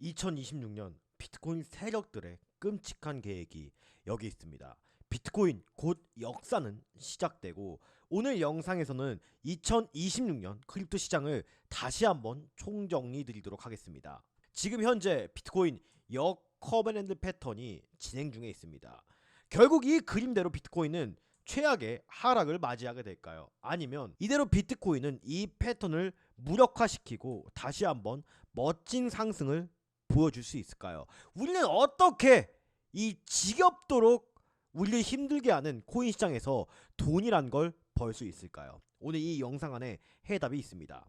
2026년 비트코인 세력들의 끔찍한 계획이 여기 있습니다. 비트코인 곧 역사는 시작되고 오늘 영상에서는 2026년 크립토 시장을 다시 한번 총정리 드리도록 하겠습니다. 지금 현재 비트코인 역 커버랜드 패턴이 진행 중에 있습니다. 결국 이 그림대로 비트코인은 최악의 하락을 맞이하게 될까요? 아니면 이대로 비트코인은 이 패턴을 무력화시키고 다시 한번 멋진 상승을 보여줄 수 있을까요? 우리는 어떻게 이 지겹도록 우리를 힘들게 하는 코인 시장에서 돈이란 걸 벌 수 있을까요? 오늘 이 영상 안에 해답이 있습니다.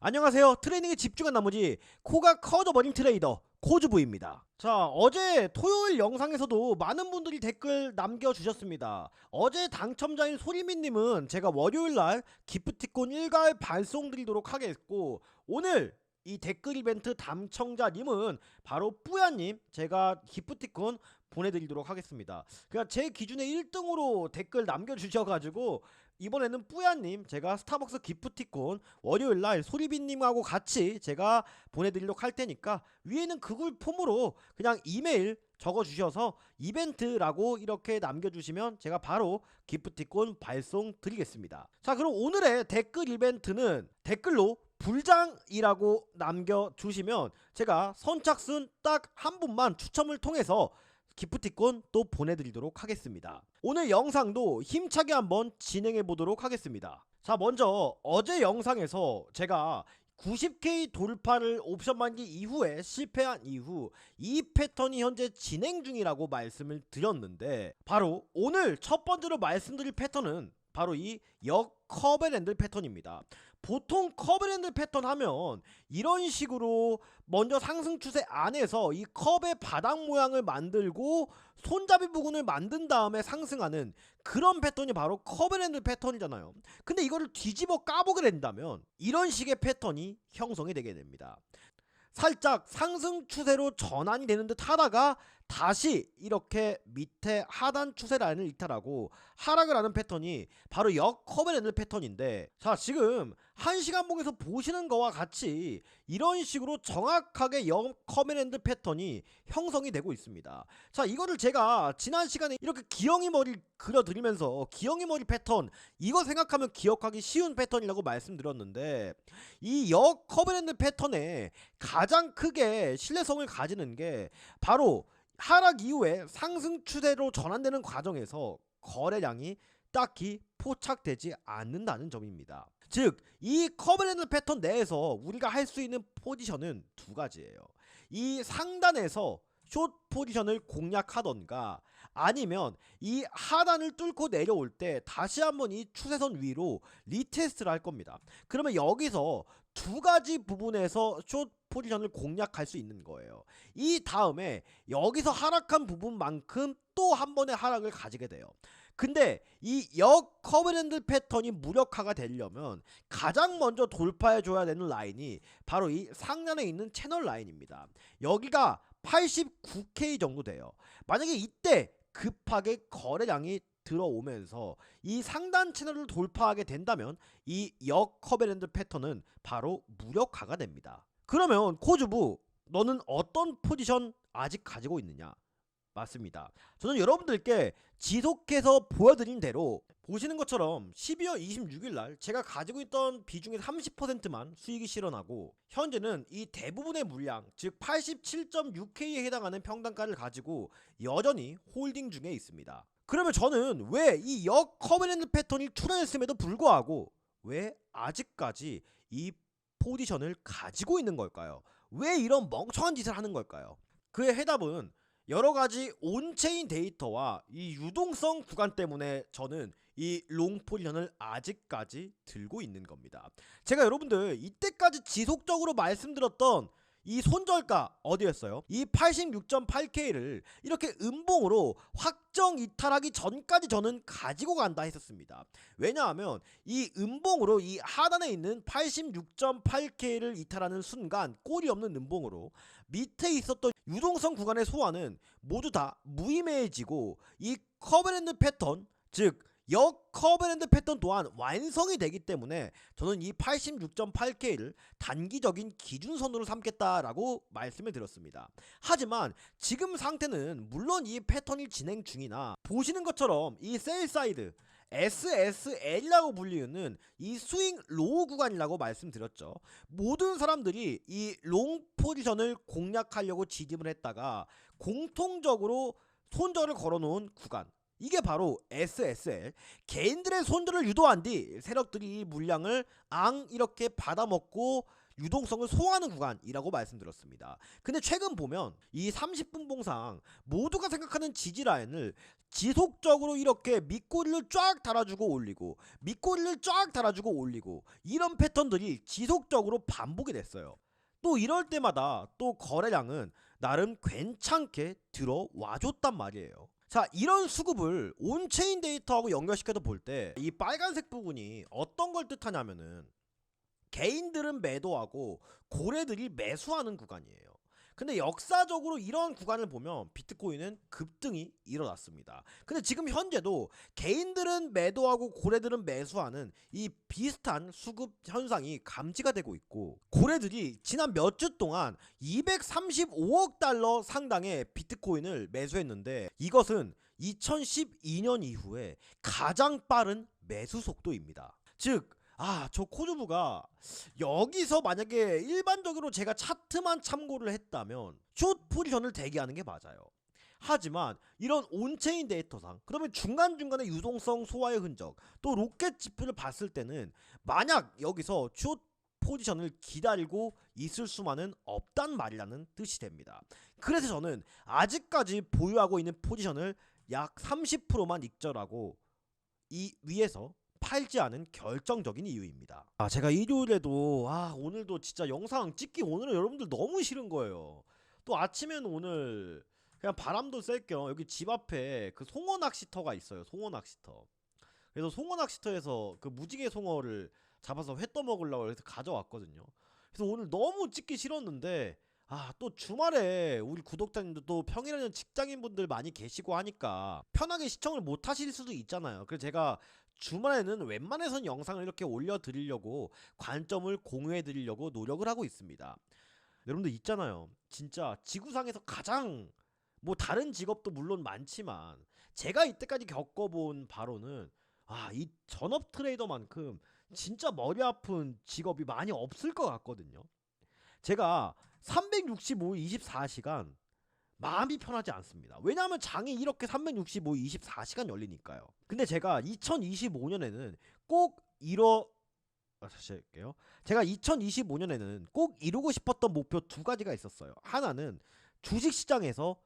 안녕하세요. 트레이닝에 집중한 나머지 코가 커져버린 트레이더 코즈부입니다. 자, 어제 토요일 영상에서도 많은 분들이 댓글 남겨주셨습니다. 어제 당첨자인 소리민님은 제가 월요일 날 기프티콘 일괄 발송 드리도록 하겠고 오늘 이 댓글 이벤트 당첨자님은 바로 뿌야님 제가 기프티콘 보내드리도록 하겠습니다. 그러니까 제 기준에 1등으로 댓글 남겨주셔가지고 이번에는 뿌야님 제가 스타벅스 기프티콘 월요일날 소리빈님하고 같이 제가 보내드리도록 할 테니까 위에는 그걸 폼으로 그냥 이메일 적어주셔서 이벤트라고 이렇게 남겨주시면 제가 바로 기프티콘 발송 드리겠습니다. 자 그럼 오늘의 댓글 이벤트는 댓글로 불장이라고 남겨주시면 제가 선착순 딱 한 분만 추첨을 통해서 기프티콘 또 보내드리도록 하겠습니다. 오늘 영상도 힘차게 한번 진행해 보도록 하겠습니다. 자, 먼저 어제 영상에서 제가 90K 돌파를 옵션 만기 이후에 실패한 이후 이 패턴이 현재 진행 중이라고 말씀을 드렸는데 바로 오늘 첫 번째로 말씀드릴 패턴은 바로 이 역 커버랜드 패턴입니다. 보통 커브랜드 패턴 하면 이런 식으로 먼저 상승 추세 안에서 이 컵의 바닥 모양을 만들고 손잡이 부분을 만든 다음에 상승하는 그런 패턴이 바로 커브랜드 패턴이잖아요. 근데 이거를 뒤집어 까보게 된다면 이런 식의 패턴이 형성이 되게 됩니다. 살짝 상승 추세로 전환이 되는 듯 하다가 다시 이렇게 밑에 하단 추세 라인을 이탈하고 하락을 하는 패턴이 바로 역 커버랜드 패턴인데 자 지금 한시간봉에서 보시는 거와 같이 이런 식으로 정확하게 역 커버랜드 패턴이 형성이 되고 있습니다. 자 이거를 제가 지난 시간에 이렇게 기영이 머리 그려드리면서 기영이 머리 패턴 이거 생각하면 기억하기 쉬운 패턴이라고 말씀드렸는데 이 역 커버랜드 패턴에 가장 크게 신뢰성을 가지는 게 바로 하락 이후에 상승 추세로 전환되는 과정에서 거래량이 딱히 포착되지 않는다는 점입니다. 즉, 이 커브랜드 패턴 내에서 우리가 할 수 있는 포지션은 두 가지예요. 이 상단에서 숏 포지션을 공략하던가 아니면 이 하단을 뚫고 내려올 때 다시 한번 이 추세선 위로 리테스트를 할 겁니다. 그러면 여기서 두 가지 부분에서 숏 포지션을 공략할 수 있는 거예요. 이 다음에 여기서 하락한 부분만큼 또 한 번의 하락을 가지게 돼요. 근데 이 역 커브랜드 패턴이 무력화가 되려면 가장 먼저 돌파해 줘야 되는 라인이 바로 이 상단에 있는 채널 라인입니다. 여기가 89K 정도 돼요. 만약에 이때 급하게 거래량이 들어오면서 이 상단 채널을 돌파하게 된다면 이 역 커브랜드 패턴은 바로 무력화가 됩니다. 그러면 코즈부 너는 어떤 포지션 아직 가지고 있느냐? 맞습니다. 저는 여러분들께 지속해서 보여드린 대로 보시는 것처럼 12월 26일 날 제가 가지고 있던 비중의 30%만 수익이 실현하고 현재는 이 대부분의 물량 즉 87.6K에 해당하는 평단가를 가지고 여전히 홀딩 중에 있습니다. 그러면 저는 왜 이 역 커버랜드 패턴이 출현했음에도 불구하고 왜 아직까지 이 포지션을 가지고 있는 걸까요? 왜 이런 멍청한 짓을 하는 걸까요? 그의 해답은 여러 가지 온체인 데이터와 이 유동성 구간 때문에 저는 이롱 포지션을 아직까지 들고 있는 겁니다. 제가 여러분들 이때까지 지속적으로 말씀드렸던 이 손절가 어디였어요? 이 86.8K를 이렇게 음봉으로 확정 이탈하기 전까지 저는 가지고 간다 했었습니다. 왜냐하면 이 음봉으로 이 하단에 있는 86.8K를 이탈하는 순간 꼬리 없는 음봉으로 밑에 있었던 유동성 구간의 소화는 모두 다 무의미해지고 이 커버랜드 패턴 즉 역커버랜드 패턴 또한 완성이 되기 때문에 저는 이 86.8K를 단기적인 기준선으로 삼겠다라고 말씀을 드렸습니다. 하지만 지금 상태는 물론 이 패턴이 진행 중이나 보시는 것처럼 이 셀 사이드 SSL이라고 불리는 이 스윙 로우 구간이라고 말씀드렸죠. 모든 사람들이 이 롱 포지션을 공략하려고 지짐을 했다가 공통적으로 손절을 걸어놓은 구간. 이게 바로 SSL 개인들의 손절을 유도한 뒤 세력들이 이 물량을 앙 이렇게 받아먹고 유동성을 소화하는 구간이라고 말씀드렸습니다. 근데 최근 보면 이 30분 봉상 모두가 생각하는 지지 라인을 지속적으로 이렇게 밑꼬리를 쫙 달아주고 올리고 밑꼬리를 쫙 달아주고 올리고 이런 패턴들이 지속적으로 반복이 됐어요. 또 이럴 때마다 또 거래량은 나름 괜찮게 들어와 줬단 말이에요. 자, 이런 수급을 온체인 데이터하고 연결시켜서 볼 때 이 빨간색 부분이 어떤 걸 뜻하냐면은 개인들은 매도하고 고래들이 매수하는 구간이에요. 근데 역사적으로 이런 구간을 보면 비트코인은 급등이 일어났습니다. 근데 지금 현재도 개인들은 매도하고 고래들은 매수하는 이 비슷한 수급 현상이 감지가 되고 있고 고래들이 지난 몇 주 동안 235억 달러 상당의 비트코인을 매수했는데 이것은 2012년 이후에 가장 빠른 매수 속도입니다. 즉 아, 저 코드부가 여기서 만약에 일반적으로 제가 차트만 참고를 했다면 숏 포지션을 대기하는 게 맞아요. 하지만 이런 온체인 데이터상 그러면 중간중간에 유동성 소화의 흔적 또 로켓 지표를 봤을 때는 만약 여기서 숏 포지션을 기다리고 있을 수만은 없단 말이라는 뜻이 됩니다. 그래서 저는 아직까지 보유하고 있는 포지션을 약 30%만 익절하고 이 위에서 팔지 않은 결정적인 이유입니다. 아 제가 일요일에도 아 오늘도 진짜 영상 찍기 오늘은 여러분들 너무 싫은 거예요. 또 아침에는 오늘 그냥 바람도 쐴 겸 여기 집 앞에 그 송어 낚시터가 있어요. 송어 낚시터. 그래서 송어 낚시터에서 그 무지개 송어를 잡아서 회 떠먹으려고 해서 가져왔거든요. 그래서 오늘 너무 찍기 싫었는데 아 또 주말에 우리 구독자님도 또 평일에는 직장인분들 많이 계시고 하니까 편하게 시청을 못 하실 수도 있잖아요. 그래서 제가 주말에는 웬만해선 영상을 이렇게 올려드리려고 관점을 공유해드리려고 노력을 하고 있습니다. 여러분들 있잖아요. 진짜 지구상에서 가장 뭐 다른 직업도 물론 많지만 제가 이때까지 겪어본 바로는 아 이 전업 트레이더만큼 진짜 머리 아픈 직업이 많이 없을 것 같거든요. 제가 365일 24시간 마음이 편하지 않습니다. 왜냐하면 장이 이렇게 365, 24시간 열리니까요. 근데 제가 2025년에는 꼭 이뤄 아, 다시 할게요. 제가 2025년에는 꼭 이루고 싶었던 목표 두 가지가 있었어요. 하나는 주식 시장에서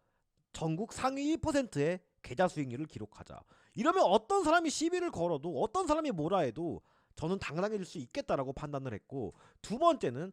전국 상위 1%의 계좌 수익률을 기록하자. 이러면 어떤 사람이 시비를 걸어도 어떤 사람이 뭐라 해도 저는 당당해질 수 있겠다라고 판단을 했고 두 번째는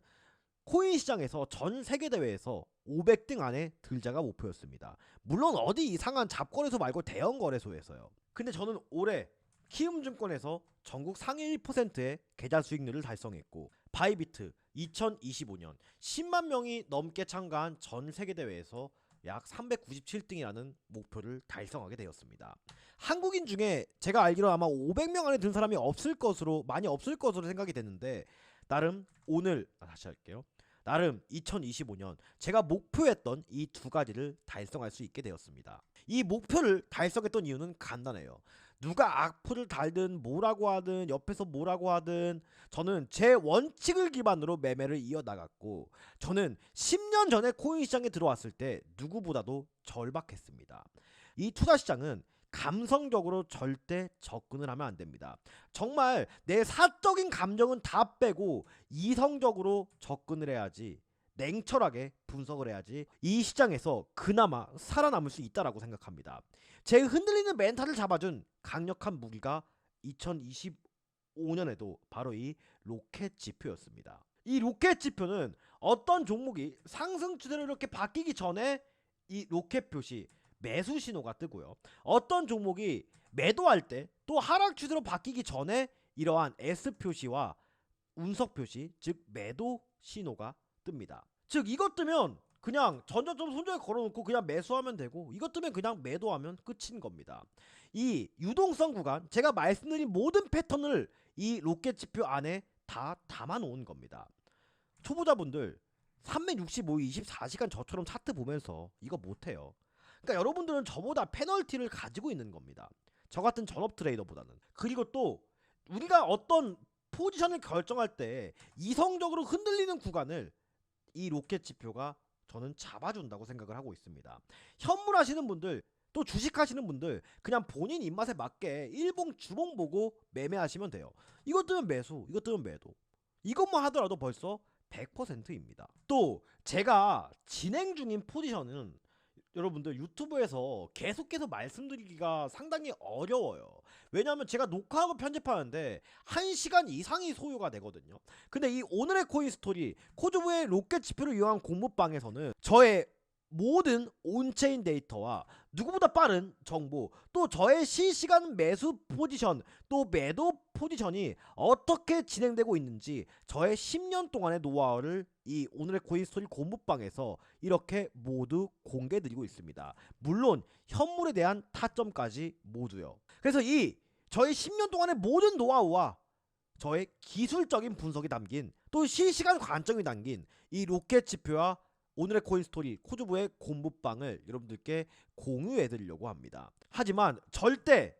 코인 시장에서 전 세계 대회에서 500등 안에 들자가 목표였습니다. 물론 어디 이상한 잡거래소 말고 대형 거래소에서요. 근데 저는 올해 키움증권에서 전국 상위 1%의 계좌 수익률을 달성했고 바이비트 2025년 10만 명이 넘게 참가한 전 세계 대회에서 약 397등이라는 목표를 달성하게 되었습니다. 한국인 중에 제가 알기로 아마 500명 안에 든 사람이 없을 것으로 많이 없을 것으로 생각이 되는데 나름 오늘 아, 다시 할게요. 나름 2025년 제가 목표했던 이 두 가지를 달성할 수 있게 되었습니다. 이 목표를 달성했던 이유는 간단해요. 누가 악플을 달든 뭐라고 하든 옆에서 뭐라고 하든 저는 제 원칙을 기반으로 매매를 이어나갔고 저는 10년 전에 코인 시장에 들어왔을 때 누구보다도 절박했습니다. 이 투자 시장은 감성적으로 절대 접근을 하면 안 됩니다. 정말 내 사적인 감정은 다 빼고 이성적으로 접근을 해야지 냉철하게 분석을 해야지 이 시장에서 그나마 살아남을 수 있다라고 생각합니다. 제 흔들리는 멘탈을 잡아준 강력한 무기가 2025년에도 바로 이 로켓 지표였습니다. 이 로켓 지표는 어떤 종목이 상승 추세로 이렇게 바뀌기 전에 이 로켓 표시 매수 신호가 뜨고요. 어떤 종목이 매도할 때 또 하락 추세로 바뀌기 전에 이러한 S 표시와 운석 표시 즉 매도 신호가 뜹니다. 즉 이것 뜨면 그냥 전저점 손절에 걸어놓고 그냥 매수하면 되고 이것 때문에 그냥 매도하면 끝인 겁니다. 이 유동성 구간 제가 말씀드린 모든 패턴을 이 로켓 지표 안에 다 담아 놓은 겁니다. 초보자분들 365일 24시간 저처럼 차트 보면서 이거 못해요. 그러니까 여러분들은 저보다 페널티를 가지고 있는 겁니다. 저 같은 전업 트레이더보다는. 그리고 또 우리가 어떤 포지션을 결정할 때 이성적으로 흔들리는 구간을 이 로켓 지표가 저는 잡아준다고 생각을 하고 있습니다. 현물하시는 분들 또 주식하시는 분들 그냥 본인 입맛에 맞게 일봉 주봉 보고 매매하시면 돼요. 이것 뜨면 매수, 이것 뜨면 매도. 이것만 하더라도 벌써 100%입니다. 또 제가 진행 중인 포지션은 여러분들 유튜브에서 계속해서 말씀드리기가 상당히 어려워요. 왜냐하면 제가 녹화하고 편집하는데 1시간 이상이 소요가 되거든요. 근데 이 오늘의 코인 스토리 코즈부의 로켓 지표를 이용한 공부방에서는 저의 모든 온체인 데이터와 누구보다 빠른 정보 또 저의 실시간 매수 포지션 또 매도 포지션이 어떻게 진행되고 있는지 저의 10년 동안의 노하우를 이 오늘의 코인 스토리 공부방에서 이렇게 모두 공개드리고 있습니다. 물론 현물에 대한 타점까지 모두요. 그래서 이 저의 10년 동안의 모든 노하우와 저의 기술적인 분석이 담긴 또 실시간 관점이 담긴 이 로켓 지표와 오늘의 코인 스토리 코즈부의 공부방을 여러분들께 공유해 드리려고 합니다. 하지만 절대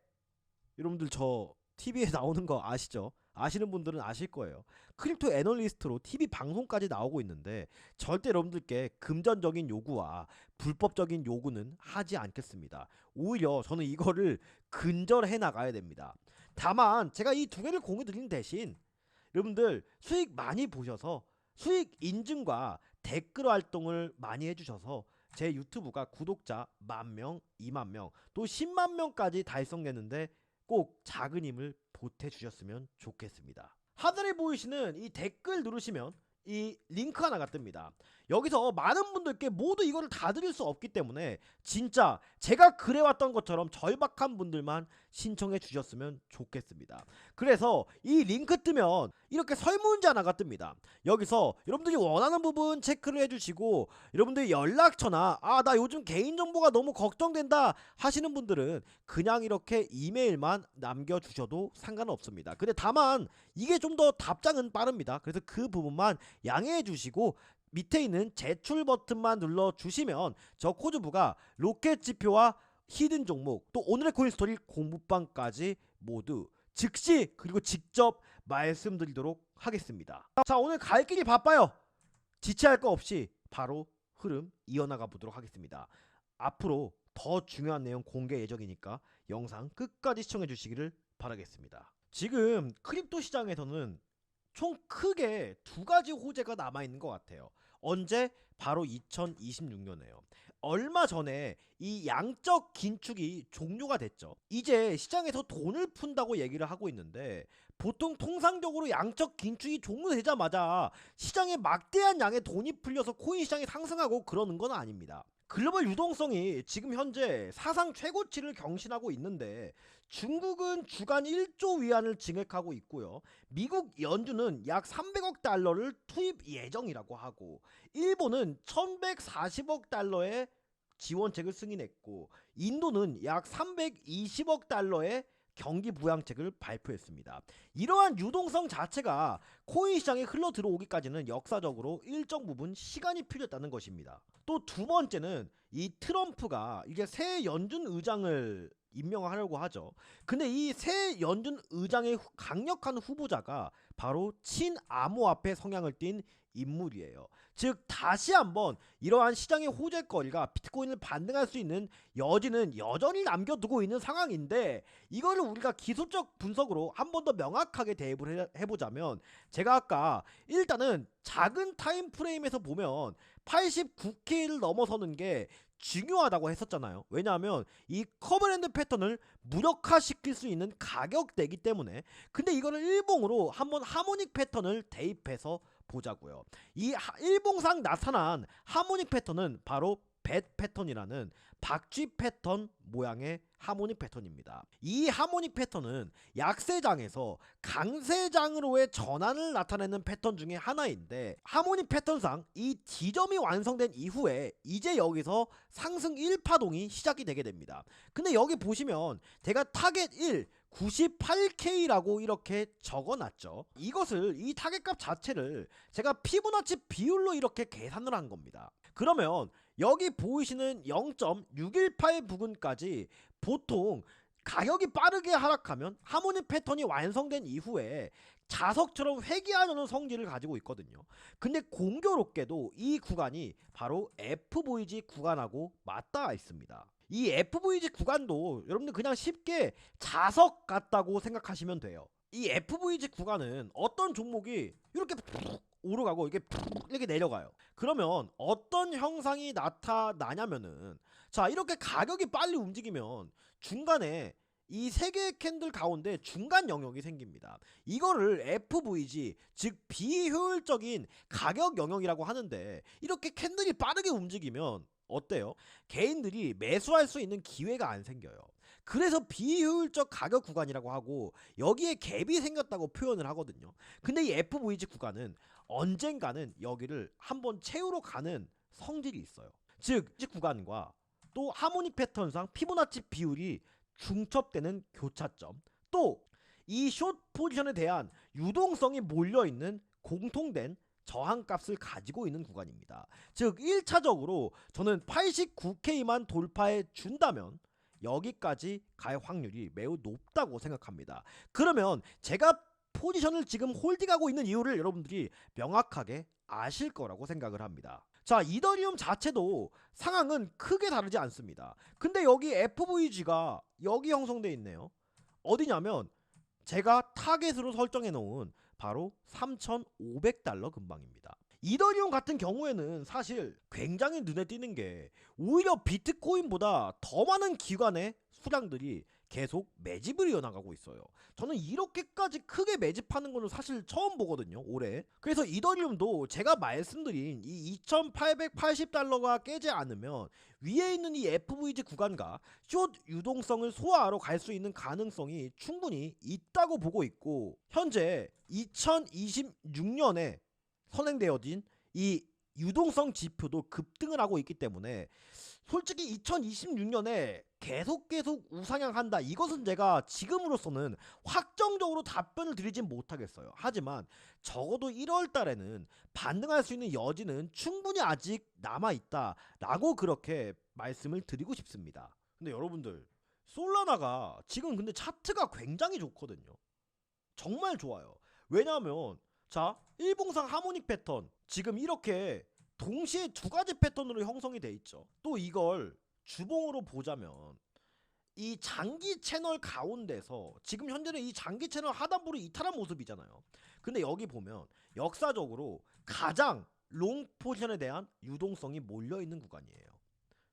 여러분들 저 TV에 나오는 거 아시죠? 아시는 분들은 아실 거예요. 크립토 애널리스트로 TV 방송까지 나오고 있는데 절대 여러분들께 금전적인 요구와 불법적인 요구는 하지 않겠습니다. 오히려 저는 이거를 근절해 나가야 됩니다. 다만 제가 이 두 개를 공유 드리는 대신 여러분들 수익 많이 보셔서 수익 인증과 댓글 활동을 많이 해주셔서 제 유튜브가 구독자 만 명, 2만 명, 또 10만 명까지 달성됐는데 꼭 작은 힘을 보태 주셨으면 좋겠습니다. 하단에 보이시는 이 댓글 누르시면 이 링크 하나가 뜹니다. 여기서 많은 분들께 모두 이거를 다 드릴 수 없기 때문에 진짜 제가 그래왔던 것처럼 절박한 분들만 신청해 주셨으면 좋겠습니다. 그래서 이 링크 뜨면 이렇게 설문지 하나가 뜹니다. 여기서 여러분들이 원하는 부분 체크를 해주시고 여러분들이 연락처나 아 나 요즘 개인정보가 너무 걱정된다 하시는 분들은 그냥 이렇게 이메일만 남겨주셔도 상관없습니다. 근데 다만 이게 좀 더 답장은 빠릅니다. 그래서 그 부분만 양해해 주시고 밑에 있는 제출 버튼만 눌러 주시면 저 코즈부가 로켓 지표와 히든 종목 또 오늘의 코인 스토리 공부방까지 모두 즉시 그리고 직접 말씀드리도록 하겠습니다. 자 오늘 갈 길이 바빠요. 지체할 거 없이 바로 흐름 이어나가 보도록 하겠습니다. 앞으로 더 중요한 내용 공개 예정이니까 영상 끝까지 시청해 주시기를 바라겠습니다. 지금 크립토 시장에서는 총 크게 두 가지 호재가 남아 있는 것 같아요. 언제? 바로 2026년에요. 얼마 전에 이 양적 긴축이 종료가 됐죠. 이제 시장에서 돈을 푼다고 얘기를 하고 있는데 보통 통상적으로 양적 긴축이 종료되자마자 시장에 막대한 양의 돈이 풀려서 코인 시장이 상승하고 그러는 건 아닙니다. 글로벌 유동성이 지금 현재 사상 최고치를 경신하고 있는데 중국은 주간 1조 위안을 증액하고 있고요. 미국 연준은 약 300억 달러를 투입 예정이라고 하고 일본은 1140억 달러의 지원책을 승인했고 인도는 약 320억 달러의 경기 부양책을 발표했습니다. 이러한 유동성 자체가 코인 시장에 흘러 들어오기까지는 역사적으로 일정 부분 시간이 필요했다는 것입니다. 또 두 번째는 이 트럼프가 이제 새 연준 의장을 임명하려고 하죠. 근데 이 새 연준 의장의 후- 강력한 후보자가 바로 친암호화폐 성향을 띤 인물이에요. 즉 다시 한번 이러한 시장의 호재거리가 비트코인을 반등할 수 있는 여지는 여전히 남겨두고 있는 상황인데 이거를 우리가 기술적 분석으로 한 번 더 명확하게 대입을 해- 해보자면 제가 아까 일단은 작은 타임 프레임에서 보면 89K를 넘어서는 게 중요하다고 했었잖아요. 왜냐하면 이 커버랜드 패턴을 무력화시킬 수 있는 가격대이기 때문에 근데 이거를 일봉으로 한번 하모닉 패턴을 대입해서 보자고요. 이 하- 일봉상 나타난 하모닉 패턴은 바로 벳 패턴이라는 박쥐 패턴 모양의 하모닉 패턴입니다. 이 하모닉 패턴은 약세장에서 강세장으로의 전환을 나타내는 패턴 중에 하나인데 하모닉 패턴상 이 지점이 완성된 이후에 이제 여기서 상승 1파동이 시작이 되게 됩니다. 근데 여기 보시면 제가 타겟 1 98K라고 이렇게 적어놨죠. 이것을 이 타겟값 자체를 제가 피부나치 비율로 이렇게 계산을 한 겁니다. 그러면 여기 보이시는 0.618 부근까지 보통 가격이 빠르게 하락하면 하모니 패턴이 완성된 이후에 자석처럼 회귀하려는 성질을 가지고 있거든요. 근데 공교롭게도 이 구간이 바로 FVG 구간하고 맞닿아 있습니다. 이 FVG 구간도 여러분들 그냥 쉽게 자석 같다고 생각하시면 돼요. 이 FVG 구간은 어떤 종목이 이렇게 푹 오르가고 이게 푹 이렇게 내려가요. 그러면 어떤 형상이 나타나냐면은 자 이렇게 가격이 빨리 움직이면 중간에 이 세 개의 캔들 가운데 중간 영역이 생깁니다. 이거를 FVG 즉 비효율적인 가격 영역이라고 하는데 이렇게 캔들이 빠르게 움직이면 어때요? 개인들이 매수할 수 있는 기회가 안 생겨요. 그래서 비효율적 가격 구간이라고 하고 여기에 갭이 생겼다고 표현을 하거든요. 근데 이 FVG 구간은 언젠가는 여기를 한번 채우러 가는 성질이 있어요. 즉, 이 구간과 또 하모닉 패턴상 피보나치 비율이 중첩되는 교차점 또 이 숏 포지션에 대한 유동성이 몰려있는 공통된 저항값을 가지고 있는 구간입니다. 즉 1차적으로 저는 89K만 돌파해 준다면 여기까지 갈 확률이 매우 높다고 생각합니다. 그러면 제가 포지션을 지금 홀딩하고 있는 이유를 여러분들이 명확하게 아실 거라고 생각을 합니다. 자, 이더리움 자체도 상황은 크게 다르지 않습니다. 근데 여기 FVG가 여기 형성되어 있네요. 어디냐면 제가 타겟으로 설정해 놓은 바로 3,500달러 근방입니다. 이더리움 같은 경우에는 사실 굉장히 눈에 띄는 게 오히려 비트코인보다 더 많은 기관의 수량들이 계속 매집을 이어나가고 있어요. 저는 이렇게까지 크게 매집하는 거는 사실 처음 보거든요, 올해. 그래서 이더리움도 제가 말씀드린 이 2880달러가 깨지 않으면 위에 있는 이 FVG 구간과 숏 유동성을 소화하러 갈 수 있는 가능성이 충분히 있다고 보고 있고 현재 2026년에 선행되어진 이 유동성 지표도 급등을 하고 있기 때문에 솔직히 2026년에 계속 계속 우상향한다. 이것은 제가 지금으로서는 확정적으로 답변을 드리진 못하겠어요. 하지만 적어도 1월 달에는 반등할 수 있는 여지는 충분히 아직 남아 있다 라고 그렇게 말씀을 드리고 싶습니다. 근데 여러분들 솔라나가 지금 근데 차트가 굉장히 좋거든요. 정말 좋아요. 왜냐하면 자 일봉상 하모닉 패턴 지금 이렇게 동시에 두 가지 패턴으로 형성이 돼 있죠. 또 이걸 주봉으로 보자면 이 장기 채널 가운데서 지금 현재는 이 장기 채널 하단부를 이탈한 모습이잖아요. 근데 여기 보면 역사적으로 가장 롱 포지션에 대한 유동성이 몰려 있는 구간이에요.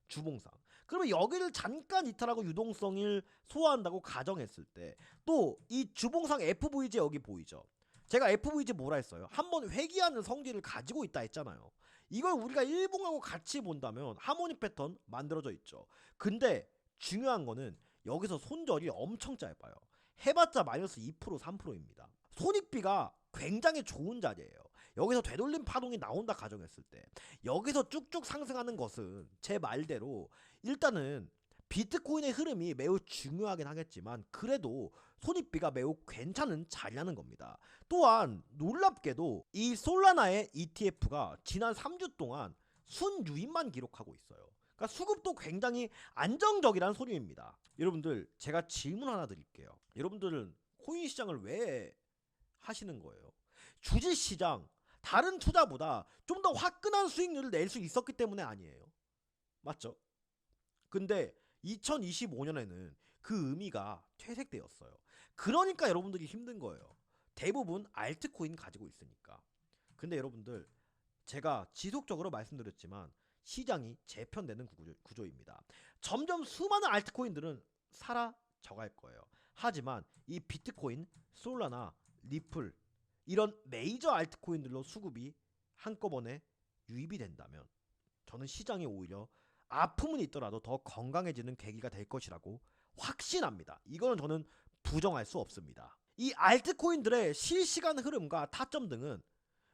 주봉상. 그러면 여기를 잠깐 이탈하고 유동성을 소화한다고 가정했을 때 또 이 주봉상 FVG 여기 보이죠? 제가 FVG 뭐라 했어요? 한번 회귀하는 성질을 가지고 있다 했잖아요. 이걸 우리가 일봉하고 같이 본다면 하모니 패턴 만들어져 있죠. 근데 중요한 거는 여기서 손절이 엄청 짧아요. 해봤자 마이너스 2% 3%입니다. 손익비가 굉장히 좋은 자리예요. 여기서 되돌림 파동이 나온다 가정했을 때 여기서 쭉쭉 상승하는 것은 제 말대로 일단은 비트코인의 흐름이 매우 중요하긴 하겠지만 그래도 손익비가 매우 괜찮은 자리라는 겁니다. 또한 놀랍게도 이 솔라나의 ETF가 지난 3주 동안 순유입만 기록하고 있어요. 그러니까 수급도 굉장히 안정적이라는 소리입니다. 여러분들 제가 질문 하나 드릴게요. 여러분들은 코인 시장을 왜 하시는 거예요? 주식 시장 다른 투자보다 좀 더 화끈한 수익률을 낼 수 있었기 때문에 아니에요. 맞죠? 근데 2025년에는 그 의미가 퇴색되었어요. 그러니까 여러분들이 힘든 거예요. 대부분 알트코인 가지고 있으니까. 근데 여러분들 제가 지속적으로 말씀드렸지만 시장이 재편되는 구조, 입니다 점점 수많은 알트코인들은 사라져갈 거예요. 하지만 이 비트코인, 솔라나, 리플 이런 메이저 알트코인들로 수급이 한꺼번에 유입이 된다면 저는 시장이 오히려 아픔은 있더라도 더 건강해지는 계기가 될 것이라고 확신합니다. 이거는 저는 부정할 수 없습니다. 이 알트코인들의 실시간 흐름과 타점 등은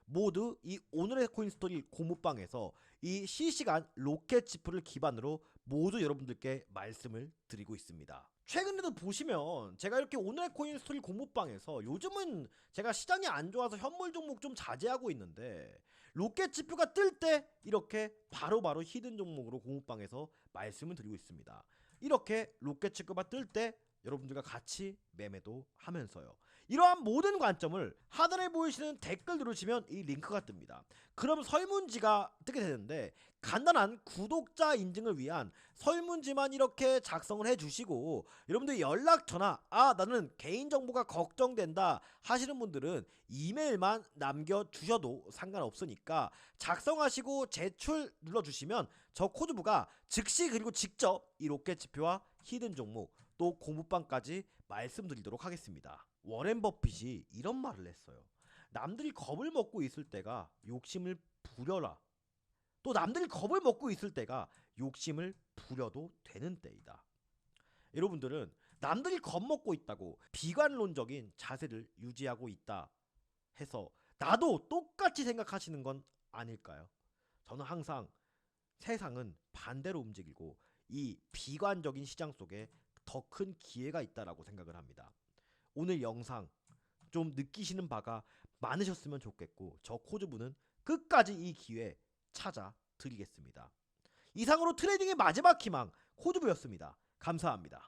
모두 이 오늘의 코인 스토리 고무방에서 이 실시간 로켓 지표를 기반으로 모두 여러분들께 말씀을 드리고 있습니다. 최근에도 보시면 제가 이렇게 오늘의 코인 스토리 고무방에서 요즘은 제가 시장이 안 좋아서 현물 종목 좀 자제하고 있는데 로켓 지표가 뜰 때 이렇게 바로바로 히든 종목으로 고무방에서 말씀을 드리고 있습니다. 이렇게 로켓 지표가 뜰 때 여러분들과 같이 매매도 하면서요. 이러한 모든 관점을 하단에 보이시는 댓글 누르시면 이 링크가 뜹니다. 그럼 설문지가 뜨게 되는데 간단한 구독자 인증을 위한 설문지만 이렇게 작성을 해주시고 여러분들 연락처나 아 나는 개인정보가 걱정된다 하시는 분들은 이메일만 남겨주셔도 상관없으니까 작성하시고 제출 눌러주시면 저 코드부가 즉시 그리고 직접 이 로켓 지표와 히든 종목 또 고무방까지 말씀드리도록 하겠습니다. 워렌 버핏이 이런 말을 했어요. 남들이 겁을 먹고 있을 때가 욕심을 부려라. 또 남들이 겁을 먹고 있을 때가 욕심을 부려도 되는 때이다. 여러분들은 남들이 겁먹고 있다고 비관론적인 자세를 유지하고 있다 해서 나도 똑같이 생각하시는 건 아닐까요? 저는 항상 세상은 반대로 움직이고 이 비관적인 시장 속에 더 큰 기회가 있다라고 생각을 합니다. 오늘 영상 좀 느끼시는 바가 많으셨으면 좋겠고 저 코즈부는 끝까지 이 기회 찾아 드리겠습니다. 이상으로 트레이딩의 마지막 희망 코즈부였습니다. 감사합니다.